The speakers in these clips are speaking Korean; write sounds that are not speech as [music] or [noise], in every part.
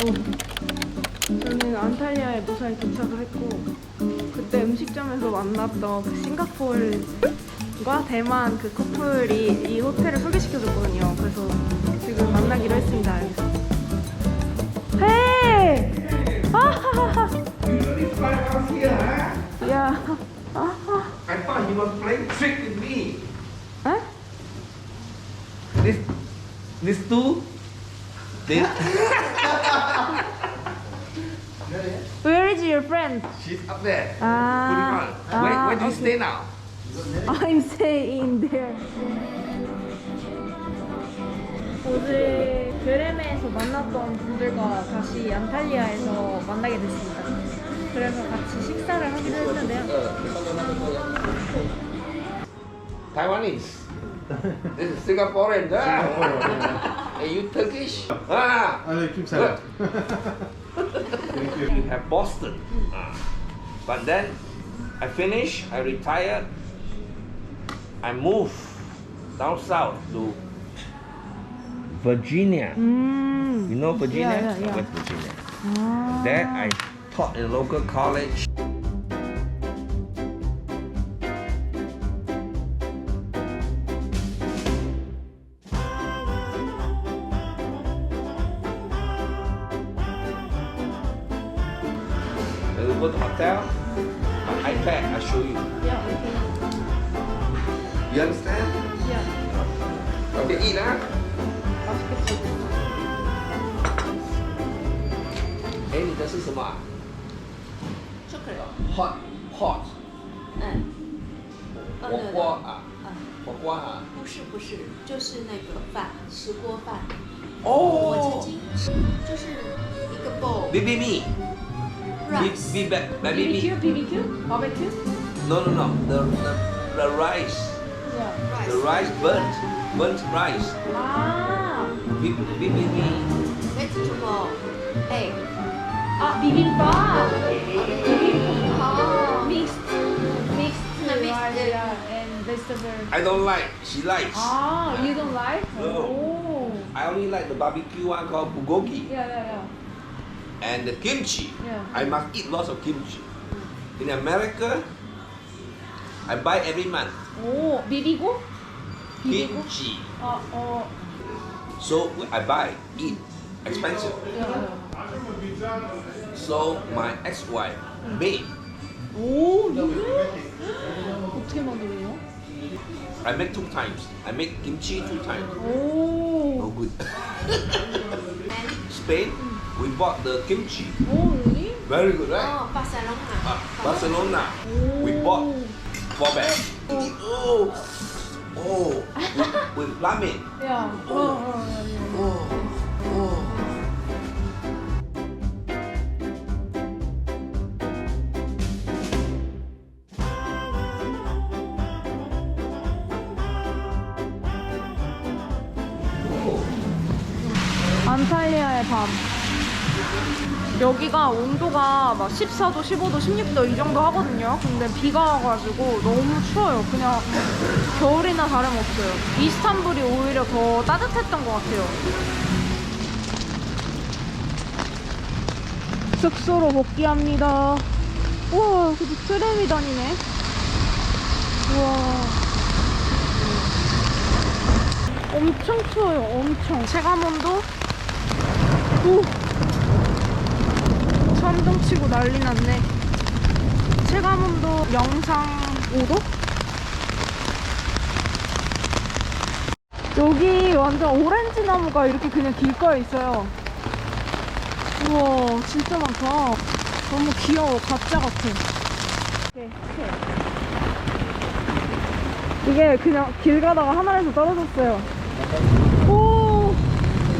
저는 안탈리아에 무사히 도착을 했고 그때 음식점에서 만났던 그 싱가포르과 대만 그 커플이 이 호텔을 소개시켜줬거든요. 그래서 지금 만나기로 했습니다. 여기서. 헤이! 아하하하! 야, 아하. I thought he was playing trick with me. 에? This, this two, this. [laughs] Where is your friend? She's up there. Ah, Put it on. Where, ah, where do you okay. stay now? I'm staying there. 어제 베레메에서 만났던 분들과 다시 안탈리아에서 만나게 됐습니다. 그래서 같이 식사를 하기로 했는데요. Taiwanese. this is Singaporean. ah. hey, you Turkish? Ah. Aleykümselam. You have Boston. Ah. But then I finish, I retire, I move down south to Virginia. 음. You know Virginia? Yeah, yeah, yeah. West Virginia. 아. There I taught in local college.，iPad，I show you。Yeah, okay. You understand? Yeah. Okay, eat。Okay. 给你的是什么啊？巧克力哦。Hot, hot. 嗯。火锅啊。嗯。火锅啊。不是不是，就是那个饭，石锅饭。哦。就是一个 bowl。B B B。rice. Be, be, be, BBQ, BBQ, barbecue. No, no, no. The the, the rice. Yeah, rice. The rice burnt, burnt rice. Ah. B, B, B, ah, B. Vegetable, egg. Ah, bibimbap. Bibimbap. Mixed, mixed rice yeah, and vegetable. I don't like. She likes. Ah, you don't like? No. Oh. I only like the barbecue one called bulgogi. Yeah, yeah, yeah and the kimchi. Yeah. I must eat lots of kimchi. In America, I buy every month yeah. 오, 비비고? 비비고? kimchi. 아, 어, So I buy, eat, expensive. 야, 야. So my ex-wife made. 오, 이게? 어떻게 만들어요? [gasps] I make two times. I make kimchi two times. 오, No good. [laughs] and Spain, we bought the kimchi. 오, really? Very good, right? oh Barcelona. Uh, Barcelona, we bought four bags. Oh, oh, with, [laughs] with ramen. 야, 어, 어, 어, 어. Oh, oh. 안탈리아의 밤. 여기가 온도가 막 14도, 15도, 16도 이 정도 하거든요. 근데 비가 와가지고 너무 추워요. 그냥 겨울이나 다름없어요. 이스탄불이 오히려 더 따뜻했던 것 같아요. 숙소로 복귀합니다. 우와, 여기 트램이 다니네. 우와. 엄청 추워요, 엄청. 체감온도 오! 천둥 치고 난리 났네. 체감온도 영상 5도? 여기 완전 오렌지 나무가 이렇게 그냥 길가에 있어요. 우와, 진짜 많다. 너무 귀여워, 가짜 같아. 이게 그냥 길 가다가 하늘에서 떨어졌어요. 오,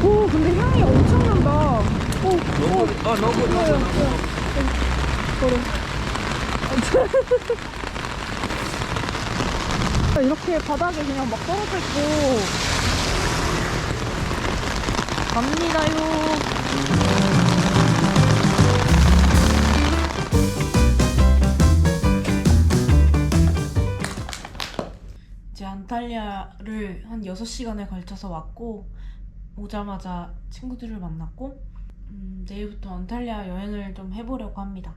오, 근데 향이 엄청 난다. 좋아요. 이렇게 바닥에 그냥 막 떨어져 있고 갑니다요. 이제 안탈리아를 한 6시간에 걸쳐서 왔고 오자마자 친구들을 만났고 음, 내일부터 안탈리아 여행을 좀 해보려고 합니다.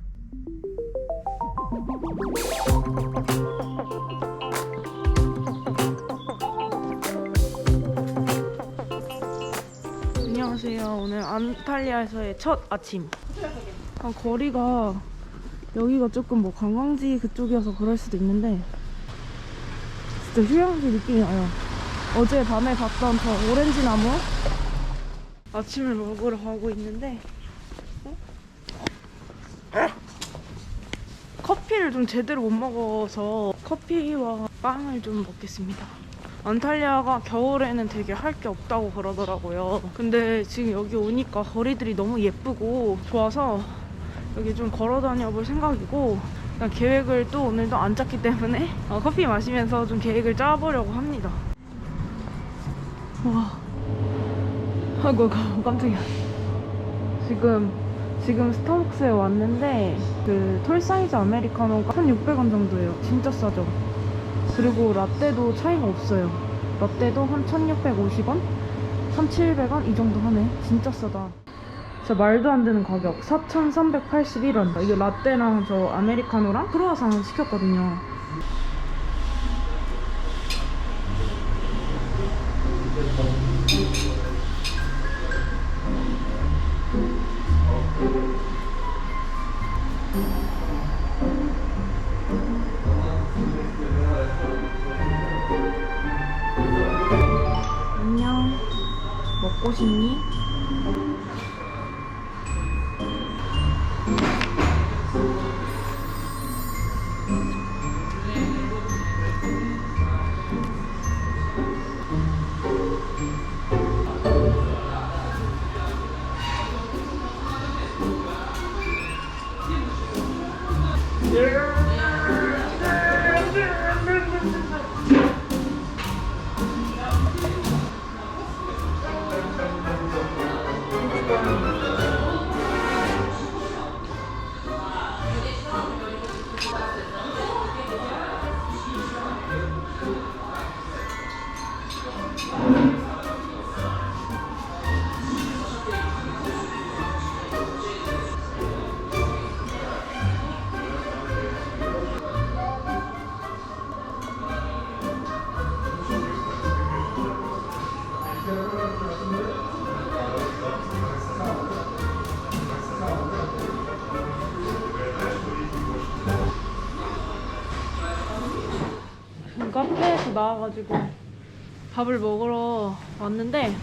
안녕하세요. 오늘 안탈리아에서의 첫 아침. 아, 거리가 여기가 조금 뭐 관광지 그쪽이어서 그럴 수도 있는데 진짜 휴양지 느낌이 나요. 어제 밤에 봤던 저 오렌지 나무 아침을 먹으러 가고 있는데 어? 커피를 좀 제대로 못 먹어서 커피와 빵을 좀 먹겠습니다. 안탈리아가 겨울에는 되게 할 게 없다고 그러더라고요. 근데 지금 여기 오니까 거리들이 너무 예쁘고 좋아서 여기 좀 걸어 다녀 볼 생각이고 그냥 계획을 또 오늘도 안 짰기 때문에 어, 커피 마시면서 좀 계획을 짜보려고 합니다. 와. 아이고, 깜- [laughs] 깜짝이야. 지금, 지금 스타벅스에 왔는데, 그, 톨 사이즈 아메리카노가 1,600원 정도예요. 진짜 싸죠? 그리고 라떼도 차이가 없어요. 라떼도 한 1,650원? 1,700원? 이 정도 하네. 진짜 싸다. 진짜 말도 안 되는 가격. 4,381원. 이게 라떼랑 저 아메리카노랑 크루아상을 시켰거든요. 먹고 싶니? 카 나와가지고 밥을 먹으러 왔는데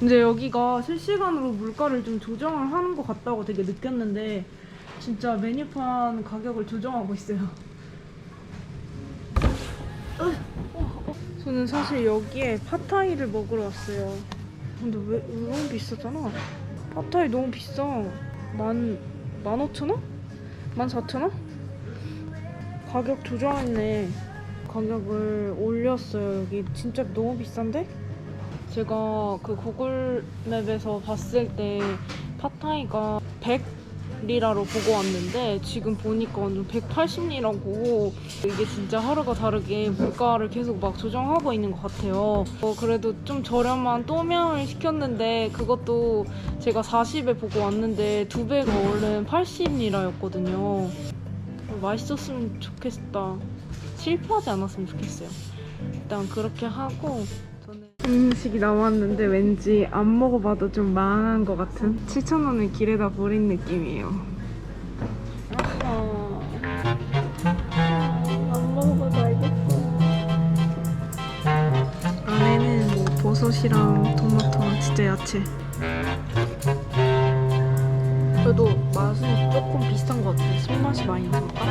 이제 여기가 실시간으로 물가를 좀 조정을 하는 것 같다고 되게 느꼈는데 진짜 메뉴판 가격을 조정하고 있어요. 저는 사실 여기에 팟타이를 먹으러 왔어요. 근데 왜, 왜 너무 비싸잖아. 팟타이 너무 비싸. 만, 만 오천 원? 만 사천 원? 가격 조정했네. 가격을 올렸어요. 여기 진짜 너무 비싼데? 제가 그 구글 맵에서 봤을 때 팟타이가 100리라로 보고 왔는데 지금 보니까 완전 180리라고 이게 진짜 하루가 다르게 물가를 계속 막 조정하고 있는 것 같아요. 어, 그래도 좀 저렴한 또명을 시켰는데 그것도 제가 40에 보고 왔는데 두 배가 원래 80리라였거든요. 맛있었으면 좋겠다. 실패하지 않았으면 좋겠어요. 일단 그렇게 하고 저는 음식이 나왔는데 왠지 안 먹어봐도 좀 망한 것 같은 7,000원을 길에다 버린 느낌이에요. 안 먹어봐도 알겠어. 안에는 뭐 버섯이랑 토마토, 진짜 야채. 그래도 맛은 조금 비슷한 것 같아요. 손맛이 많이 나니까.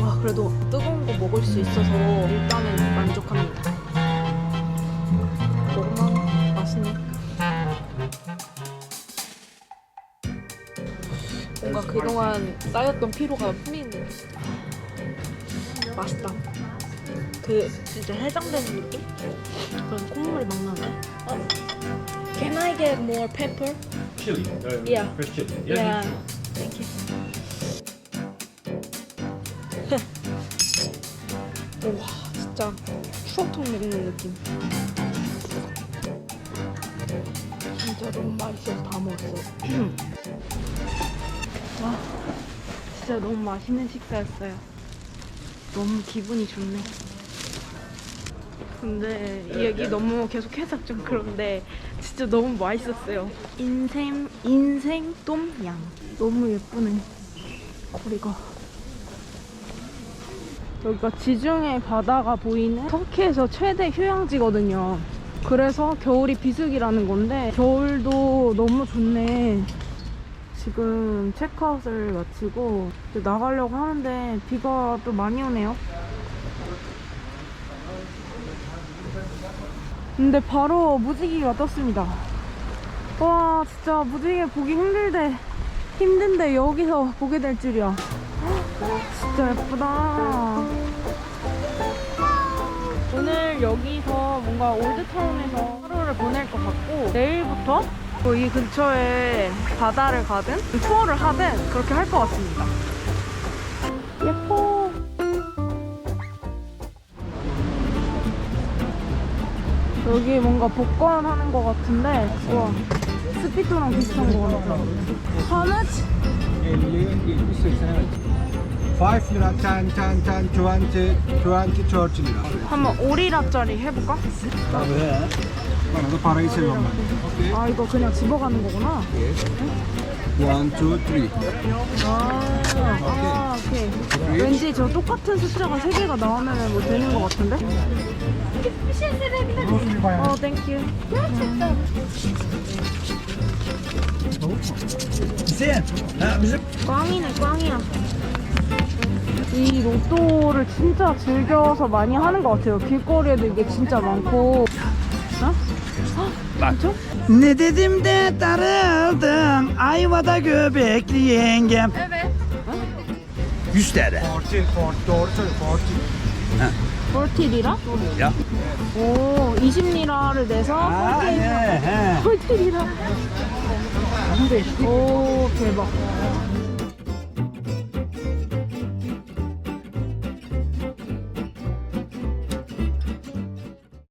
와, 그래도 뜨거운 거 먹을 수 있어서 일단은 만족합니다. 너무 맛있네. 뭔가 그동안 쌓였던 피로가 풀리는 맛있다. 그 진짜 해장되는 느낌? 그런 콧물이 막 나네. 어? Can I get more pepper? chili. Uh, Yeah. Fresh chili. Yeah. Yeah. Thank you. [laughs] 와 진짜 추어탕 먹는 느낌. 진짜 너무 맛있어 다 먹었어. [clears throat] 와 진짜 너무 맛있는 식사였어요. 너무 기분이 좋네. 근데 이 얘기 너무 계속 해서 좀 그런데 진짜 너무 맛있었어요. 인생 인생 똠양 너무 예쁘네. 거리가 여기가 지중해 바다가 보이는 터키에서 최대 휴양지거든요. 그래서 겨울이 비수기라는 건데 겨울도 너무 좋네. 지금 체크아웃을 마치고 이제 나가려고 하는데 비가 또 많이 오네요. 근데 바로 무지개가 떴습니다. 와 진짜 무지개 보기 힘들대 힘든데 여기서 보게 될 줄이야. 진짜 예쁘다. 오늘 여기서 뭔가 올드타운에서 하루를 보낼 것 같고 내일부터 뭐이 근처에 바다를 가든 투어를 하든 그렇게 할 것 같습니다. 예뻐. 여기 뭔가 복권하는 것 같은데 와 스피드랑 비슷한 것 같아. How much? 5 lira 10 10 10 20 20 4 lira. 한번 5리라짜리 해볼까? Tabii. Bana da parayı seviyorum ben. 아 이거 그냥 집어가는 거구나. 1 2 3. 아, 아 오케이. 왠지 저 똑같은 숫자가 세 개가 나오면 뭐 되는 것 같은데? bir şey verebilir miyim? Oh, thank you. Gerçekten. Bize, ha bizim 꽝이네, 꽝이야. 이 로또를 진짜 즐겨서 많이 하는 것 같아요. 길거리에도 이게 진짜 많고. 어? Bak. Ne dedim de darıldım Ayvada göbekli Evet. 100 TL. 14, 14, 14. 꼴티리라? 야. 오, 20리라를 내서 아, 꼴티리라. 예, 예. 꼴티리라. 오, 대박.